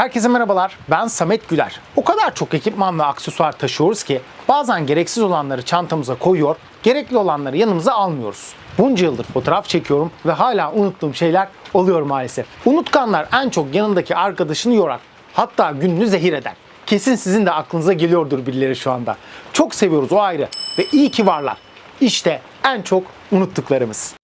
Herkese merhabalar. Ben Samet Güler. O kadar çok ekipman ve aksesuar taşıyoruz ki bazen gereksiz olanları çantamıza koyuyor, gerekli olanları yanımıza almıyoruz. Bunca yıldır fotoğraf çekiyorum ve hala unuttuğum şeyler oluyor maalesef. Unutkanlar en çok yanındaki arkadaşını yorar. Hatta gününü zehir eder. Kesin sizin de aklınıza geliyordur birileri şu anda. Çok seviyoruz o ayrı ve iyi ki varlar. İşte en çok unuttuklarımız.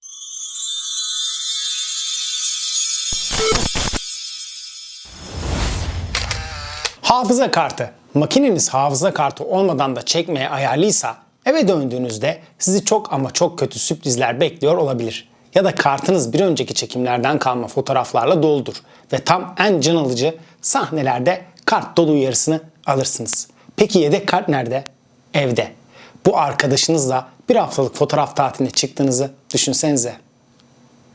Hafıza kartı. Makineniz hafıza kartı olmadan da çekmeye ayarlıysa eve döndüğünüzde sizi çok ama çok kötü sürprizler bekliyor olabilir. Ya da kartınız bir önceki çekimlerden kalma fotoğraflarla doludur ve tam en can alıcı sahnelerde kart dolu uyarısını alırsınız. Peki yedek kart nerede? Evde. Bu arkadaşınızla bir haftalık fotoğraf tatiline çıktığınızı düşünsenize.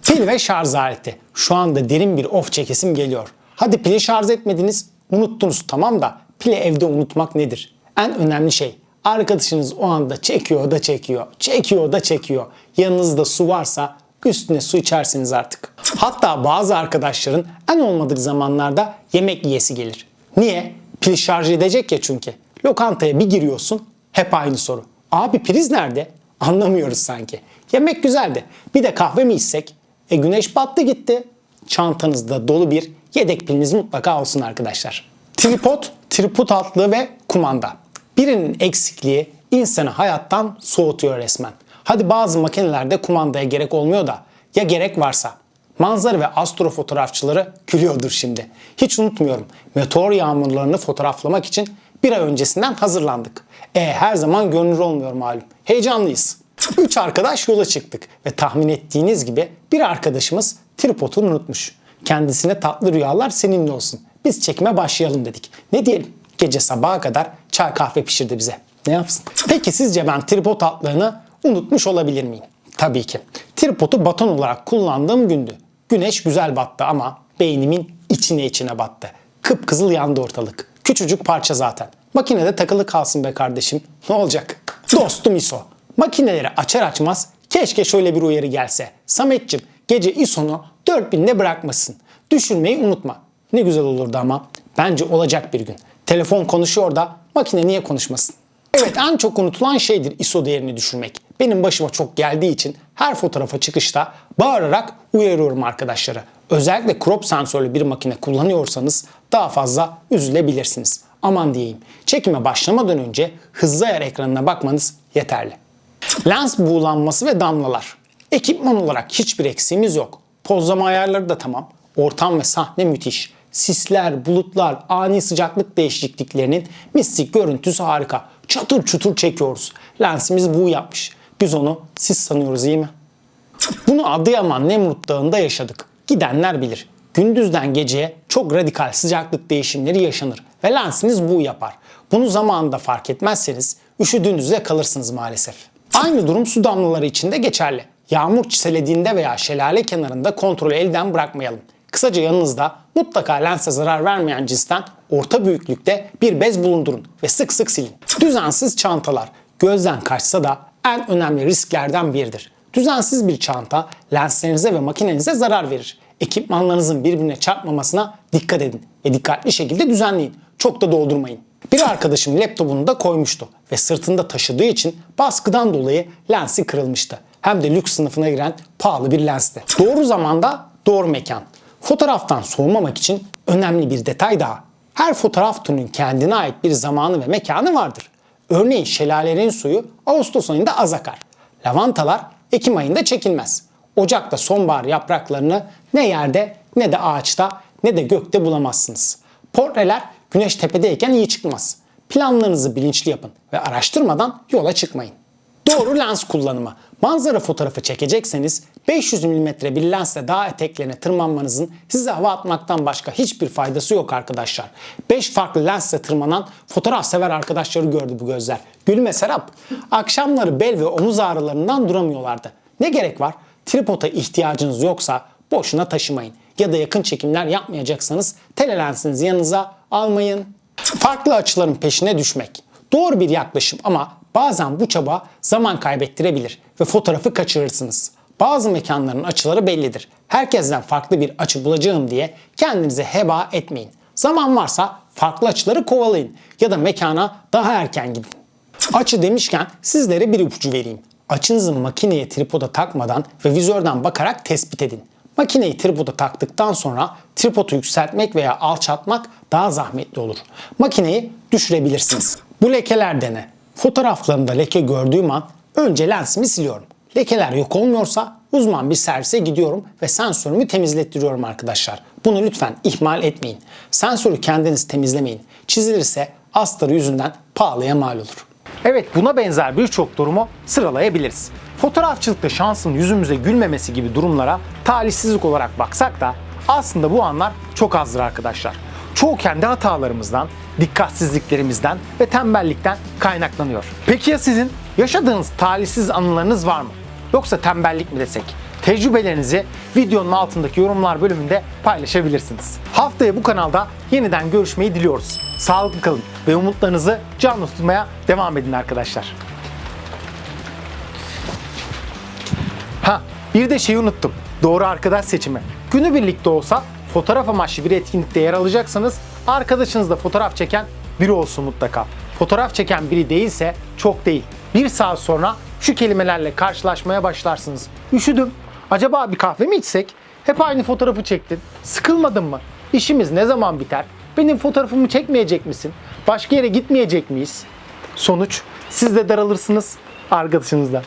Pil ve şarj aleti. Şu anda derin bir of çekesim geliyor. Hadi pili şarj etmediniz, unuttunuz tamam da pili evde unutmak nedir? En önemli şey arkadaşınız o anda çekiyor da çekiyor, çekiyor da çekiyor. Yanınızda su varsa üstüne su içersiniz artık. Hatta bazı arkadaşların en olmadık zamanlarda yemek yiyesi gelir. Niye? Pil şarj edecek ya çünkü. Lokantaya bir giriyorsun hep aynı soru. Abi priz nerede? Anlamıyoruz sanki. Yemek güzeldi. Bir de kahve mi içsek? E güneş battı gitti. Çantanızda dolu bir yedek piliniz mutlaka olsun arkadaşlar. Tripod, tripod altlığı ve kumanda. Birinin eksikliği insanı hayattan soğutuyor resmen. Hadi bazı makinelerde kumandaya gerek olmuyor da ya gerek varsa Manzara ve astro fotoğrafçıları gülüyordur şimdi. Hiç unutmuyorum. Meteor yağmurlarını fotoğraflamak için bir ay öncesinden hazırlandık. E her zaman görünür olmuyor malum. Heyecanlıyız. Üç arkadaş yola çıktık ve tahmin ettiğiniz gibi bir arkadaşımız tripodunu unutmuş. Kendisine tatlı rüyalar seninle olsun. Biz çekime başlayalım dedik. Ne diyelim? Gece sabaha kadar çay kahve pişirdi bize. Ne yapsın? Peki sizce ben tripod atlığını unutmuş olabilir miyim? Tabii ki. Tripodu baton olarak kullandığım gündü. Güneş güzel battı ama beynimin içine içine battı. Kıpkızıl yandı ortalık. Küçücük parça zaten. Makinede takılı kalsın be kardeşim. Ne olacak? Dostum ISO. Makineleri açar açmaz keşke şöyle bir uyarı gelse. Sametçim gece ISO'nu 4000'de bırakmasın. Düşürmeyi unutma. Ne güzel olurdu ama. Bence olacak bir gün. Telefon konuşuyor da makine niye konuşmasın? Evet en çok unutulan şeydir ISO değerini düşürmek. Benim başıma çok geldiği için her fotoğrafa çıkışta bağırarak uyarıyorum arkadaşları. Özellikle crop sensörlü bir makine kullanıyorsanız daha fazla üzülebilirsiniz. Aman diyeyim. Çekime başlamadan önce hızlı ayar ekranına bakmanız yeterli. Lens buğulanması ve damlalar. Ekipman olarak hiçbir eksiğimiz yok. Pozlama ayarları da tamam. Ortam ve sahne müthiş. Sisler, bulutlar, ani sıcaklık değişikliklerinin mistik görüntüsü harika. Çatır çutur çekiyoruz. Lensimiz bu yapmış. Biz onu sis sanıyoruz iyi mi? Bunu Adıyaman Nemrut Dağı'nda yaşadık. Gidenler bilir. Gündüzden geceye çok radikal sıcaklık değişimleri yaşanır ve lensiniz bu yapar. Bunu zamanında fark etmezseniz üşüdüğünüzde kalırsınız maalesef. Aynı durum su damlaları için de geçerli. Yağmur çiselediğinde veya şelale kenarında kontrolü elden bırakmayalım. Kısaca yanınızda mutlaka lense zarar vermeyen cinsten orta büyüklükte bir bez bulundurun ve sık sık silin. Düzensiz çantalar gözden kaçsa da en önemli risklerden biridir. Düzensiz bir çanta lenslerinize ve makinenize zarar verir. Ekipmanlarınızın birbirine çarpmamasına dikkat edin ve dikkatli şekilde düzenleyin. Çok da doldurmayın. Bir arkadaşım laptopunu da koymuştu ve sırtında taşıdığı için baskıdan dolayı lensi kırılmıştı. Hem de lüks sınıfına giren pahalı bir lensti. Doğru zamanda doğru mekan. Fotoğraftan soğumamak için önemli bir detay daha. Her fotoğraf türünün kendine ait bir zamanı ve mekanı vardır. Örneğin şelalelerin suyu Ağustos ayında az akar. Lavantalar Ekim ayında çekilmez. Ocakta sonbahar yapraklarını ne yerde ne de ağaçta ne de gökte bulamazsınız. Portreler güneş tepedeyken iyi çıkmaz. Planlarınızı bilinçli yapın ve araştırmadan yola çıkmayın. Doğru lens kullanımı. Manzara fotoğrafı çekecekseniz 500 mm bir lensle dağ eteklerine tırmanmanızın size hava atmaktan başka hiçbir faydası yok arkadaşlar. 5 farklı lensle tırmanan fotoğraf sever arkadaşları gördü bu gözler. Gülme Serap. Akşamları bel ve omuz ağrılarından duramıyorlardı. Ne gerek var? Tripoda ihtiyacınız yoksa boşuna taşımayın. Ya da yakın çekimler yapmayacaksanız telelensinizi yanınıza almayın. Farklı açıların peşine düşmek. Doğru bir yaklaşım ama bazen bu çaba zaman kaybettirebilir ve fotoğrafı kaçırırsınız. Bazı mekanların açıları bellidir. Herkesten farklı bir açı bulacağım diye kendinize heba etmeyin. Zaman varsa farklı açıları kovalayın ya da mekana daha erken gidin. Açı demişken sizlere bir ipucu vereyim. Açınızı makineye tripoda takmadan ve vizörden bakarak tespit edin. Makineyi tripoda taktıktan sonra tripodu yükseltmek veya alçaltmak daha zahmetli olur. Makineyi düşürebilirsiniz. Bu lekeler de ne? Fotoğraflarımda leke gördüğüm an önce lensimi siliyorum. Lekeler yok olmuyorsa uzman bir servise gidiyorum ve sensörümü temizlettiriyorum arkadaşlar. Bunu lütfen ihmal etmeyin. Sensörü kendiniz temizlemeyin. Çizilirse astarı yüzünden pahalıya mal olur. Evet buna benzer birçok durumu sıralayabiliriz. Fotoğrafçılıkta şansın yüzümüze gülmemesi gibi durumlara talihsizlik olarak baksak da aslında bu anlar çok azdır arkadaşlar. Çoğu kendi hatalarımızdan, dikkatsizliklerimizden ve tembellikten kaynaklanıyor. Peki ya sizin yaşadığınız talihsiz anılarınız var mı? Yoksa tembellik mi desek? Tecrübelerinizi videonun altındaki yorumlar bölümünde paylaşabilirsiniz. Haftaya bu kanalda yeniden görüşmeyi diliyoruz. Sağlıklı kalın ve umutlarınızı canlı tutmaya devam edin arkadaşlar. Ha, bir de şeyi unuttum. Doğru arkadaş seçimi. Günübirlik de olsa fotoğraf amaçlı bir etkinlikte yer alacaksanız arkadaşınızla fotoğraf çeken biri olsun mutlaka. Fotoğraf çeken biri değilse çok değil. Bir saat sonra şu kelimelerle karşılaşmaya başlarsınız. Üşüdüm. Acaba bir kahve mi içsek? Hep aynı fotoğrafı çektin. Sıkılmadın mı? İşimiz ne zaman biter? Benim fotoğrafımı çekmeyecek misin? Başka yere gitmeyecek miyiz? Sonuç siz de daralırsınız arkadaşınızla.